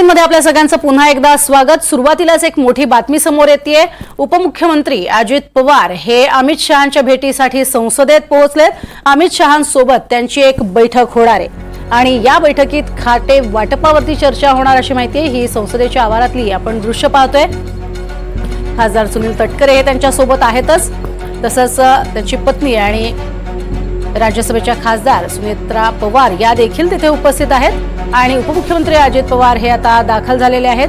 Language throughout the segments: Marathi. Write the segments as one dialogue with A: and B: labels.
A: मध्ये आपल्या सगळ्यांचं पुन्हा एकदा स्वागत. सुरुवातीलाच एक मोठी बातमी समोर येते उपमुख्यमंत्री अजित पवार हे अमित शहांच्या भेटीसाठी संसदेत पोहोचलेत. अमित शहांसोबत त्यांची एक बैठक होणार आहे. आणि या बैठकीत खाते वाटपावरती चर्चा होणार अशी माहिती आहे. ही संसदेच्या आवारातली आपण दृश्य पाहतोय. खासदार सुनील तटकरे हे त्यांच्यासोबत आहेतच. तसंच त्यांची पत्नी आणि राज्यसभेच्या खासदार सुनेत्रा पवार या देखील तिथे उपस्थित आहेत. आणि उपमुख्यमंत्री अजित पवार हे आता दाखल झालेले आहेत.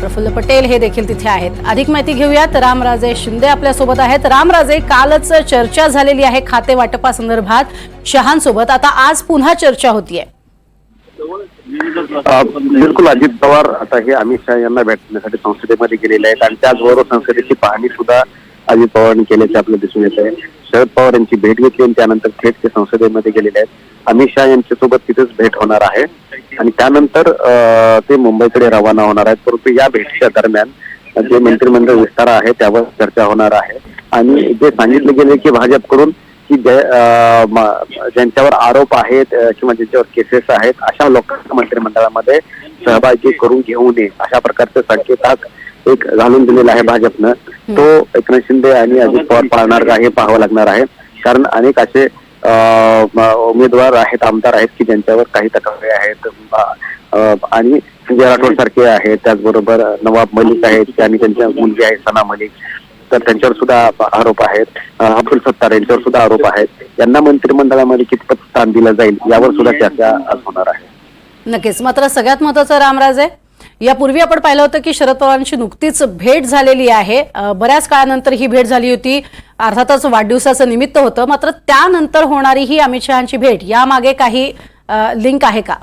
A: प्रफुल्ल पटेल हे देखील तिथे आहेत. अधिक माहिती घेऊयात. रामराजे शिंदे आपल्यासोबत आहेत. रामराजे कालच चर्चा झालेली आहे खाते वाटपासंदर्भात शहांसोबत आता आज पुन्हा चर्चा होतीये.
B: अ, बिलकुल अजित पवार आता हे अमित शहा यांना भेटण्यासाठी संसदेमध्ये गेलेले आहेत. आणि त्याचबरोबर संसदेची पाहणी सुद्धा अजित पवारांनी केल्याचे आपल्याला दिसून येत आहे. शरद पवार यांची भेट घेतली आणि त्यानंतर थेट ते संसदेमध्ये गेलेले आहेत. अमित शहा यांच्यासोबत तिथेच भेट होणार आहे. आणि त्यानंतर ते मुंबईकडे रवाना होणार आहेत. परंतु या भेटीच्या दरम्यान जे मंत्रिमंडळ विस्तार आहे त्यावर चर्चा होणार आहे. आणि जे सांगितले गेले की भाजपकडून की जे, ज्यांच्यावर आरोप आहेत किंवा ज्यांच्यावर केसेस आहेत अशा लोकांना मंत्रिमंडळामध्ये सहभागी करून घेऊ नये. अशा प्रकारचे संकेताक एक घालून दिलेला आहे भाजपनं. तो एकनाथ शिंदे आणि अजित पवार पाळणार का हे पाहावं लागणार आहे. कारण अनेक असे उमेदवार आहेत आमदार आहेत की ज्यांच्यावर काही तक्रारी आहेत. आणि संजय राठोड सारखे आहेत. त्याचबरोबर नवाब मलिक आहेत आणि त्यांच्या मुलगी आहे सना मलिक. तर त्यांच्यावर सुद्धा आरोप आहेत. अब्दुल सत्तार यांच्यावर सुद्धा आरोप आहेत. यांना मंत्रिमंडळामध्ये कितपत स्थान दिलं जाईल यावर सुद्धा चर्चा आज होणार आहे.
A: नक्कीच. मात्र सगळ्यात महत्वाचं रामराजे यापूर्वी आपण पाहिलं होतं की शरद पवारांची नुकतीच भेट झालेली आहे. बऱ्याच काळानंतर ही भेट झाली होती. अर्थातच वाढदिवसाचं निमित्त होतं. मात्र त्यानंतर होणारी ही अमित शहांची भेट यामागे काही लिंक आहे का?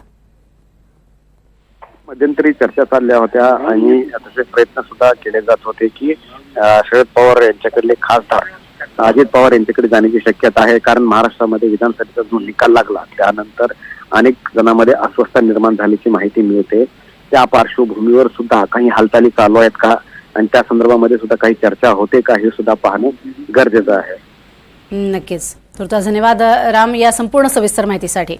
B: मध्यंतरी चर्चा चालल्या होत्या आणि तसे प्रयत्न सुद्धा केले जात होते की शरद पवार यांच्याकडले खासदार अजित पवार यांच्याकडे जाण्याची शक्यता आहे. कारण महाराष्ट्रामध्ये विधानसभेचा जो निकाल लागला त्यानंतर अनेक जणांमध्ये अस्वस्थता निर्माण झाल्याची माहिती मिळते. त्या पार्श्वभूमीवर सुद्धा काही हालचाली चालू आहेत का? आणि त्या संदर्भामध्ये सुद्धा काही चर्चा होते का? हे सुद्धा पाहणं गरजेचं आहे.
A: नक्कीच. तुर्तास धन्यवाद राम या संपूर्ण सविस्तर माहितीसाठी.